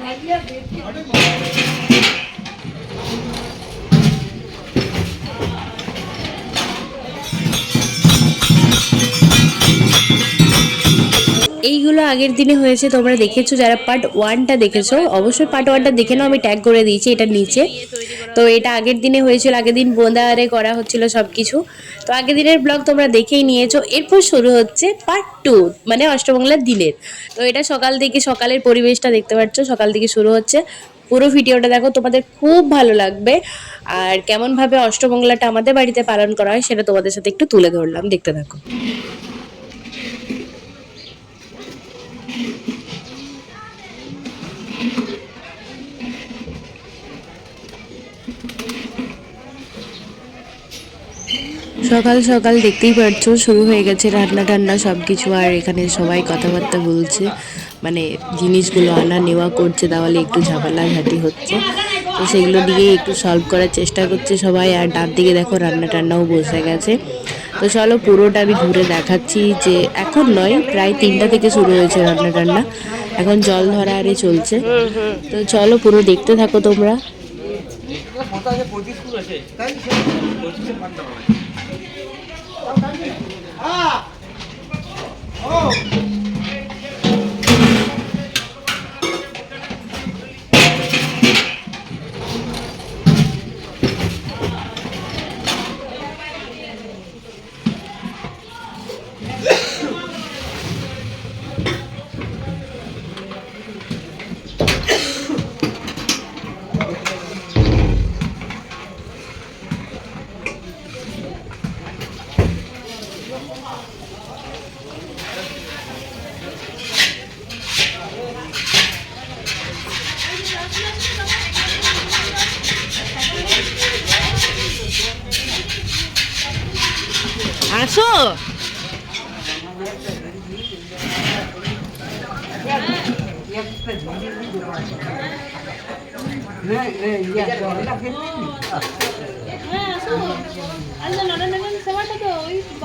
ভাইয়া দেখি এইগুলো আগের দিনে হয়েছে, তোমরা দেখেছ যারা পার্ট ওয়ানটা দেখেছ, অবশ্যই পার্ট ওয়ানটা দেখে নাও, আমি ট্যাগ করে দিয়েছি এটার নিচে। তো এটা আগের দিনে হয়েছিল, আগের দিন বোঁদা আরে করা হচ্ছিল সব কিছু তো আগের দিনের ব্লগ তোমরা দেখেই নিয়েছো, এরপর শুরু হচ্ছে পার্ট টু মানে অষ্টমঙ্গলার দিনের। তো এটা সকাল থেকে সকালের পরিবেশটা দেখতে পাচ্ছ, সকাল থেকে শুরু হচ্ছে। পুরো ভিডিওটা দেখো, তোমাদের খুব ভালো লাগবে। আর কেমনভাবে অষ্টমঙ্গলাটা আমাদের বাড়িতে পালন করা হয়, সেটা তোমাদের সাথে একটু তুলে ধরলাম, দেখতে থাকো। সকাল সকাল দেখতেই পারছ শুরু হয়ে গেছে রান্না টান্না সব কিছু আর এখানে সবাই কথাবার্তা বলছে মানে জিনিসগুলো আনা নেওয়া করছে তাহলে একটু ঝামেলা ঝাঁটি হচ্ছে তো সেগুলো নিয়ে একটু সলভ করার চেষ্টা করছে সবাই আর ডান দিকে দেখো রান্না টান্নাও বসে গেছে তো চলো পুরোটা আমি ঘুরে দেখাচ্ছি যে এখন নয় প্রায় তিনটা থেকে শুরু হয়েছে রান্না টান্না এখন জল ধরা আরে চলছে তো চলো পুরো দেখতে থাকো তোমরা আসো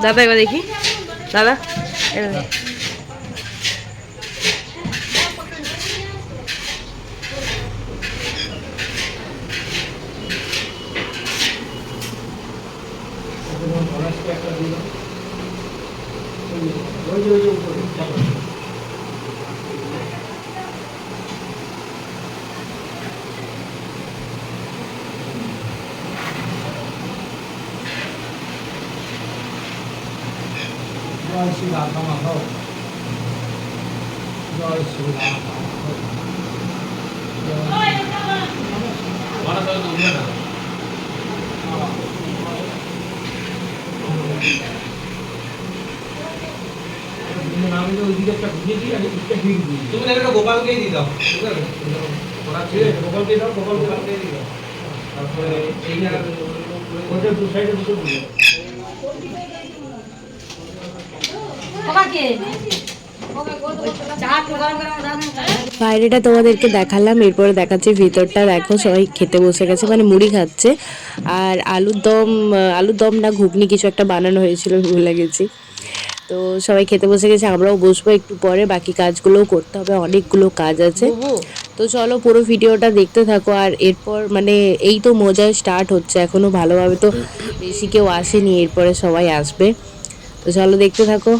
দাদা এবার দেখি দাদা এবার দেখি। জয় একটা একটা তুমি ওটা গোপালকেই দিয়ে দাও। গোপালকে। দাও গোপাল গোপালকে দিয়ে দাও তারপরে এই দু সাইডে দুটো বাইরেটা তোমাদেরকে দেখালাম এরপরে দেখাচ্ছি ভিতরটা দেখো সবাই খেতে বসে গেছে মানে মুড়ি খাচ্ছে। আর আলুর দম আলুর দম না ঘুগনি কিছু একটা বানানো হয়েছিল ভুলে গেছি। তো সবাই খেতে বসে গেছে আমরাও বসবো একটু পরে বাকি কাজগুলোও করতে হবে অনেকগুলো কাজ আছে। তো চলো পুরো ভিডিওটা দেখতে থাকো আর এরপর মানে এই তো মজায় স্টার্ট হচ্ছে এখনও ভালোভাবে তো বেশি কেউ আসেনি এরপরে সবাই আসবে। তো চলো দেখতে থাকো।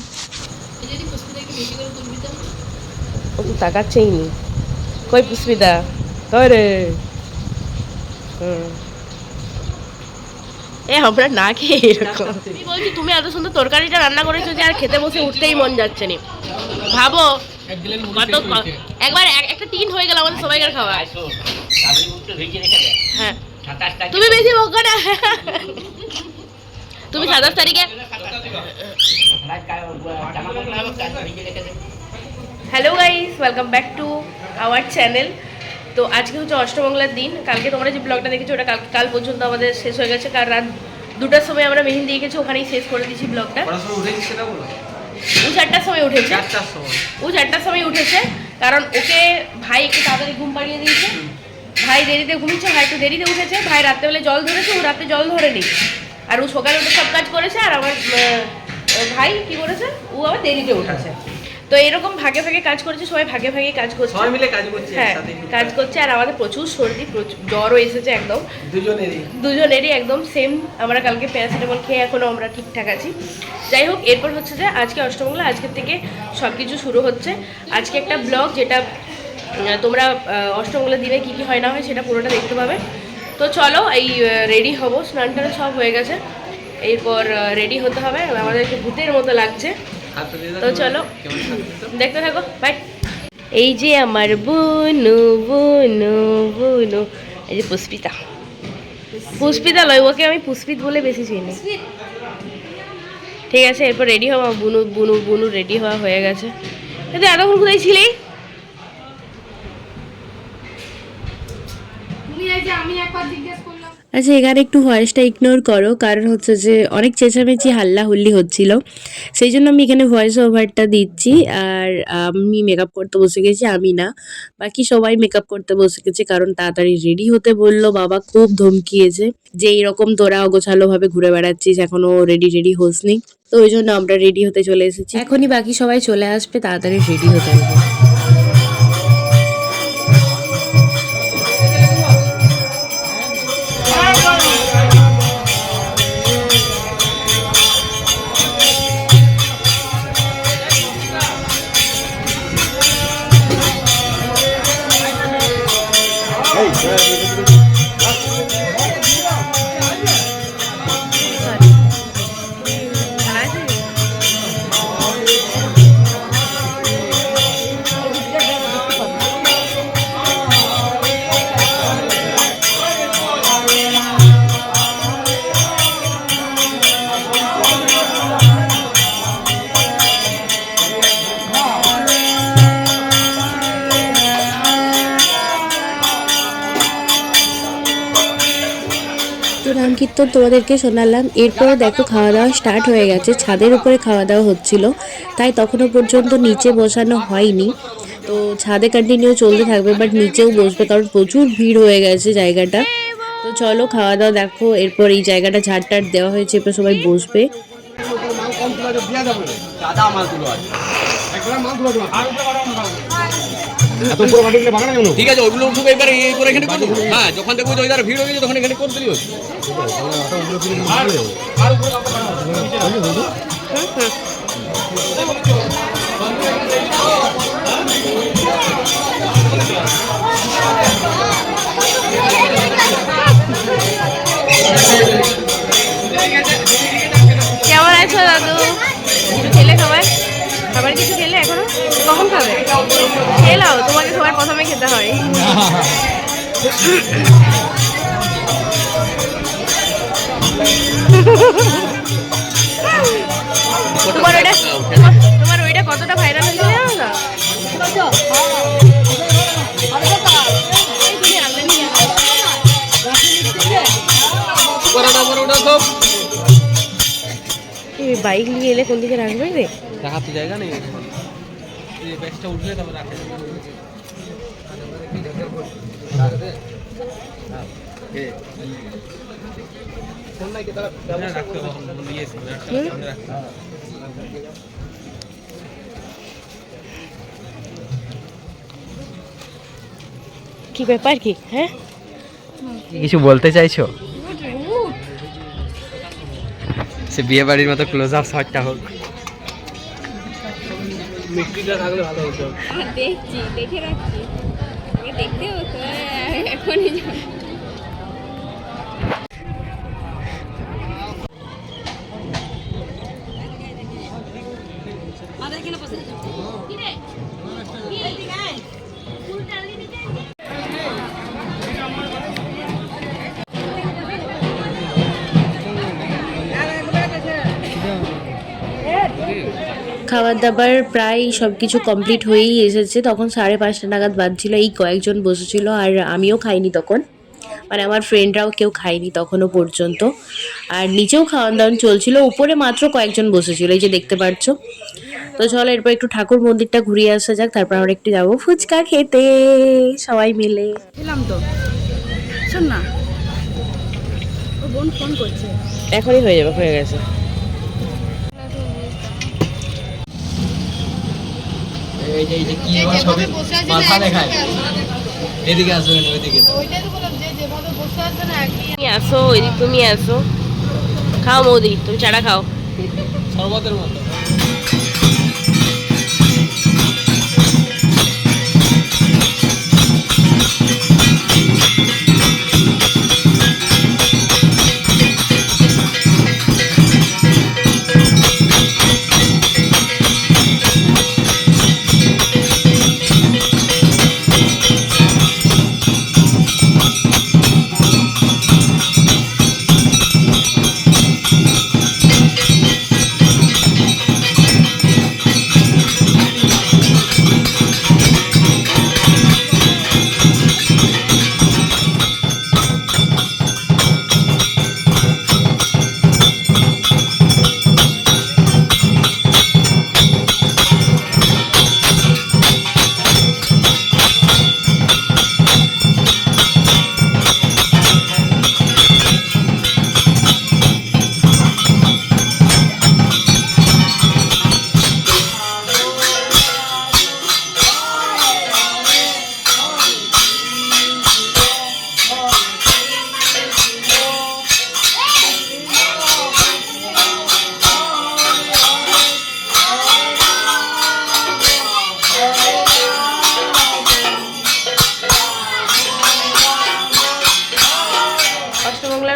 ও তো তাকাচ্ছেই নি। কই পুষ্পিতা? কই রে হুম। এ আমরা না খেয়ে এরকম। আমি বলছি তুমি এত সুন্দর তরকারিটা রান্না করেছ যে আর খেতে বসে উঠতেই মন যাচ্ছে না। ভাবো কত একবার এক- একটা টিন হয়ে গেল আমাদের সবাইকার খাওয়া হ্যাঁ। তুমি বেশি বকো না। তুমি সাতাশ তারিখে hello guys welcome back to our channel তো আজকে হচ্ছে অষ্টমঙ্গলার দিন। কালকে তোমরা যে ব্লগটা দেখেছ ওটা কাল কাল পর্যন্ত আমাদের শেষ হয়ে গেছে। কাল রাত দুটার সময় আমরা মেহেন্দি এঁকেছি ওখানেই শেষ করে দিয়েছি ব্লগটা ও চারটার সময় উঠেছে। ও চারটার সময় উঠেছে কারণ ওকে ভাই একটু তাড়াতাড়ি ঘুম পাড়িয়ে দিয়েছে। ভাই দেরিতে ঘুমিয়েছে ভাই একটু দেরিতে উঠেছে। ভাই রাত্রেবেলা জল ধরেছে ও রাতে জল ধরেনি। আর ও সকালে উঠে সব কাজ করেছে আর আমার ভাই কি করেছে? ও আবার দেরিতে উঠেছে। তো এরকম ভাগে ভাগে কাজ করছে সবাই ভাগে ভাগে কাজ করছে। সবাই মিলে কাজ করছে হ্যাঁ কাজ করছে আর আমাদের প্রচুর সর্দি জ্বরও এসেছে একদম। দুজনেরই। দুজনেরই একদম সেম আমরা কালকে প্যারাসিটামল খেয়ে এখনও আমরা ঠিকঠাক আছি। যাই হোক এরপর হচ্ছে যে আজকে অষ্টমঙ্গলা আজকের থেকে সব কিছু শুরু হচ্ছে। আজকে একটা ব্লগ যেটা তোমরা অষ্টমঙ্গলা দিনে কী কী হয় না হয় সেটা পুরোটা দেখতে পাবে। তো চলো এই রেডি হব। স্নান টান সব হয়ে গেছে। এরপর রেডি হতে হবে। আমাদেরকে ভূতের মতো লাগছে। তো চলো, দেখতে থাকো বাই এই যে আমার বুনু বুনু বুনু, এই যে পুষ্পিতা। পুষ্পিতা লয়, ওকে আমি পুষ্পিত বলে বেশি চিনি। ঠিক আছে, এরপর রেডি হওয়া বুনু বুনু বুনু রেডি হওয়া হয়ে গেছে। কিন্তু এতক্ষণ কোথায় ছিলেই আচ্ছা এখানে একটু ভয়েসটা ইগনোর করো, কারণ হচ্ছে যে অনেক চেঁচামেচি হাল্লা হুল্লি হচ্ছিল। সেই জন্য আমি এখানে ভয়েস ওভারটা দিচ্ছি, আর আমি মেকআপ করতে বসে গেছি, আমি না। বাকি সবাই মেকআপ করতে বসে গেছে, কারণ তাড়াতাড়ি রেডি হতে বলল, বাবা খুব ধমকিয়েছে যে এইরকম তোরা অগোছালো ভাবে ঘুরে বেড়াচ্ছিস, এখনও রেডি রেডি হোসনি তো ওই জন্য আমরা রেডি হতে চলে এসেছি। এখনই বাকি সবাই চলে আসবে, তাড়াতাড়ি রেডি হতে হবে। তো তোমাদেরকে শোনালাম এরপর দেখো খাওয়া দাওয়া স্টার্ট হয়ে গেছে, ছাদের উপরে খাওয়া দাওয়া হচ্ছিল, তাই তখনও পর্যন্ত নিচে বসানো হয়নি। তো ছাদে কন্টিনিউ চলতে থাকবে বাট নিচেও বসবে, কারণ প্রচুর ভিড় হয়ে গেছে জায়গাটা। তো চলো খাওয়া দাওয়া দেখো, এরপর এই জায়গাটা ঝাড় টাট দেওয়া হয়েছে, এরপর সবাই বসবে। দাদা এত কেন। ঠিক আছে ওইগুলো শুধু এবারে এই করে এখানে করব হ্যাঁ যখন দেখব যে ওই ভিড় হয়ে গেছে তখন এখানে করে দিলি কেমন আছো দাদু? কিছু খাবার কিছু খেলে এখনও? কখন খাবে? খেয়ে নাও তোমাকে সবার প্রথমে খেতে হয়। তোমার ওইটা তোমার- ওইটা কতটা ভাইরাল হয়েছে জানো না বাইক নিয়ে এলে কোন দিকে রাখবে রে? রাখার তো জায়গা নেই এই ব্যাগটা উঠলে তারপর রাখে। রাখতে হবে নিয়ে এসে রাখতে হবে কি ব্যাপার কি? হ্যাঁ? কিছু বলতে চাইছো? সে বিয়ে বাড়ির মতো ক্লোজ আপ শটটা হোক। মিষ্টিটা থাকলে ভালো হতো। দেখছি দেখে রাখছি। দেখতে হতো এখনই দাবার প্রায় সব কিছু কমপ্লিট হয়েই এসেছে। তখন সাড়ে পাঁচটা নাগাদ বাজছিল এই কয়েকজন বসেছিল আর আমিও খাইনি তখন। মানে আমার ফ্রেন্ডরাও কেউ খায়নি তখনও পর্যন্ত। আর নিচেও খাওয়ান দাওয়ান চলছিল উপরে মাত্র কয়েকজন বসেছিল এই যে দেখতে পাচ্ছ। তো চলো এরপর একটু ঠাকুর মন্দিরটা ঘুরিয়ে আসা যাক তারপর আমরা একটু যাব ফুচকা খেতে সবাই মিলে। এলাম তো। শোন না ও বোন ফোন করছে। এখনই হয়ে যাবে হয়ে গেছে। এই যে এই যে কি বল সবে মাথা দেখায়। এদিকে আসবেন ওইদিকে তুমি আসো ওইদিক তুমি আসো। খাও মৌদি তুমি চাটা খাও। শরবতের মতো।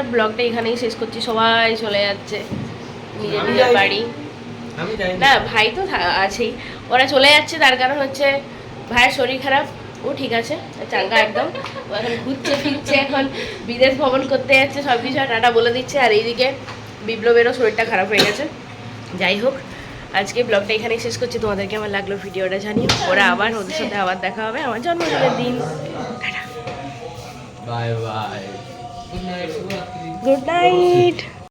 ব্লগটা এখানেই শেষ করছি সবাই চলে যাচ্ছে নিজের নিজের বাড়ি। না ভাই তো থা- আছেই। ওরা চলে যাচ্ছে তার কারণ হচ্ছে ভাইয়ের শরীর খারাপ। ও ঠিক আছে চাঙ্গা একদম। এখন ঘুরছে ফিরছে এখন বিদেশ ভ্রমণ করতে যাচ্ছে সব কিছু আর টাটা বলে দিচ্ছে। আর এইদিকে বিপ্লবেরও শরীরটা খারাপ হয়ে গেছে। যাই হোক আজকে ব্লগটা এখানেই শেষ করছি। তোমাদেরকে আমার লাগল ভিডিওটা জানিও। ওরা আবার ওদের সাথে আবার দেখা হবে। আমার জন্মদিনের দিন। Bye bye. Good night